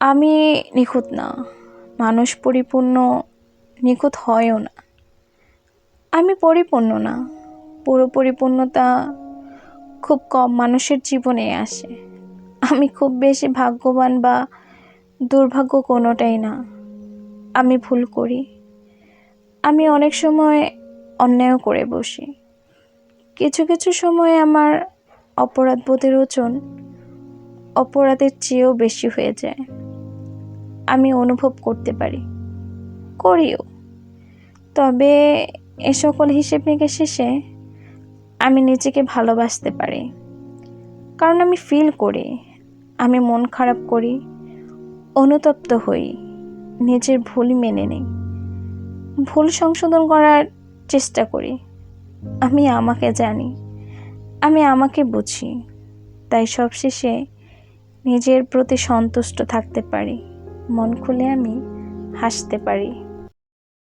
আমি নিখুঁত না। মানুষ পরিপূর্ণ নিখুঁত হয়ও না। আমি পরিপূর্ণ না। পুরো পরিপূর্ণতা খুব কম মানুষের জীবনে আসে। আমি খুব বেশি ভাগ্যবান বা দুর্ভাগ্য কোনোটাই না। আমি ভুল করি। আমি অনেক সময় অন্যায়ও করে বসি। কিছু কিছু সময় আমার অপরাধ বোধের ওজন অপরাধের চেয়েও বেশি হয়ে যায়। আমি অনুভব করতে পারি। করিও। তবে এ সকল হিসেব নিকেশ শেষে আমি নিজেকে ভালোবাসতে পারি। কারণ আমি ফিল করি, আমি মন খারাপ করি, অনুতপ্ত হই, নিজের ভুল মেনে নিই। ভুল সংশোধন করার চেষ্টা করি। আমি আমাকে জানি, আমি আমাকে বুঝি, তাই সবশেষে নিজের প্রতি সন্তুষ্ট থাকতে পারি। মন খুলে আমি হাসতে পারি।